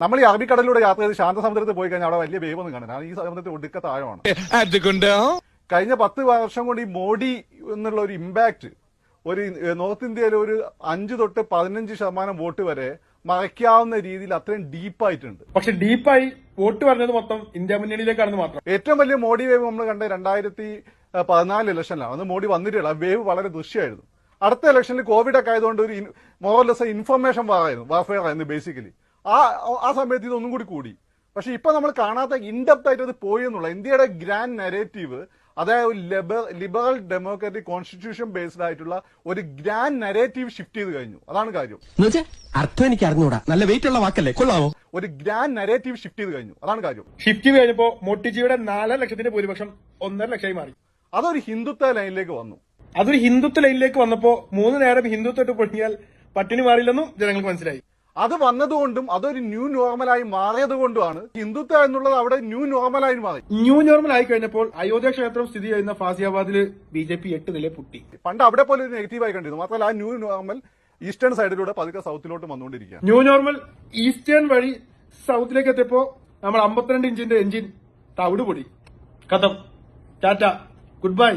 നമ്മൾ ഈ അറബിക്കടലിലൂടെ യാത്ര ചെയ്ത് ശാന്തസമുദ്രത്തിൽ പോയി കഴിഞ്ഞാൽ അവിടെ വലിയ വേവൊന്നും കാണുന്നത് ഈ സമുദ്രത്തിൽ ഒടുക്ക താഴമാണ് അതുകൊണ്ടോ? കഴിഞ്ഞ പത്ത് വർഷം കൊണ്ട് ഈ മോഡി എന്നുള്ള ഒരു ഇമ്പാക്ട് ഒരു നോർത്ത് ഇന്ത്യയിൽ ഒരു അഞ്ച് തൊട്ട് പതിനഞ്ച് ശതമാനം വോട്ട് വരെ മറയ്ക്കാവുന്ന രീതിയിൽ അത്രയും ഡീപ്പായിട്ടുണ്ട്. പക്ഷെ ഡീപ്പായി വോട്ട് പറഞ്ഞത് മൊത്തം ഇന്ത്യ മുന്നണിയിലേക്കാണെന്ന് മാത്രം. ഏറ്റവും വലിയ മോഡി വേവ് നമ്മൾ കണ്ട രണ്ടായിരത്തി പതിനാല് ഇലക്ഷനിലാണ്. അന്ന് മോഡി വന്നിട്ടുള്ള വേവ് വളരെ ദൃശ്യമായിരുന്നു. അടുത്ത ഇലക്ഷനിൽ കോവിഡ് ഒക്കെ ആയതുകൊണ്ട് ഒരു മോറലെസ് ഇൻഫർമേഷൻ വാറായിരുന്നു വാർഫെയർ ആയിരുന്നു ബേസിക്കലി ആ ആ സമയത്ത് ഇതൊന്നും കൂടി കൂടി. പക്ഷെ ഇപ്പൊ നമ്മൾ കാണാത്ത ഇൻഡെപ്ത് ആയിട്ട് അത് പോയി എന്നുള്ള ഇന്ത്യയുടെ ഗ്രാൻഡ് നെറേറ്റീവ് അതായത് ലിബറൽ ഡെമോക്രാറ്റിക് കോൺസ്റ്റിറ്റ്യൂഷൻ ബേസ്ഡ് ആയിട്ടുള്ള ഒരു ഗ്രാൻഡ് നെറേറ്റീവ് ഷിഫ്റ്റ് ചെയ്ത് കഴിഞ്ഞു. അതാണ് കാര്യം. അർത്ഥം എനിക്ക് അറിഞ്ഞൂടാ. നല്ല വെയിറ്റ് ഉള്ള വാക്കല്ലേ? കൊള്ളാവോ? ഒരു ഗ്രാൻഡ് നെറേറ്റീവ് ഷിഫ്റ്റ് ചെയ്ത് കഴിഞ്ഞു. അതാണ് കാര്യം. ഷിഫ്റ്റ് ചെയ്ത് കഴിഞ്ഞപ്പോ മോട്ടിജിയുടെ നാലര ലക്ഷത്തിന്റെ ഭൂരിപക്ഷം ഒന്നര ലക്ഷമായി മാറി. അതൊരു ഹിന്ദുത്വ ലൈനിലേക്ക് വന്നു. അതൊരു ഹിന്ദുത്വ ലൈനിലേക്ക് വന്നപ്പോ മൂന്ന് നേരം ഹിന്ദുത്വമായിട്ട് പൊട്ടിയാൽ പട്ടിണി മാറിയില്ലെന്നും ജനങ്ങൾക്ക് മനസ്സിലായി. അത് വന്നതുകൊണ്ടും അതൊരു ന്യൂ നോർമലായി മാറിയത് കൊണ്ടുമാണ് ഹിന്ദുത്വ എന്നുള്ളത് അവിടെ ന്യൂ നോർമലായി മാറി. ന്യൂ നോർമൽ ആയി കഴിഞ്ഞപ്പോൾ അയോധ്യ ക്ഷേത്രം സ്ഥിതി ചെയ്യുന്ന ഫാസിയാബാദിൽ ബി ജെ പി എട്ട് നില പുട്ടി. പണ്ട് അവിടെ പോലെ ഒരു നെഗറ്റീവായി കണ്ടിരുന്നു. മാത്രമല്ല ആ ന്യൂ നോർമൽ ഈസ്റ്റേൺ സൈഡിലൂടെ പതുക്കെ സൗത്തിലോട്ട് വന്നുകൊണ്ടിരിക്കുകയാണ് ന്യൂ നോർമൽ ഈസ്റ്റേൺ വഴി സൗത്തിലേക്ക് എത്തിയപ്പോ നമ്മൾ അമ്പത്തിരണ്ട് ഇഞ്ചിന്റെ എഞ്ചിൻ തവിട് പൊടി. കഥം. ടാറ്റ. Good bye.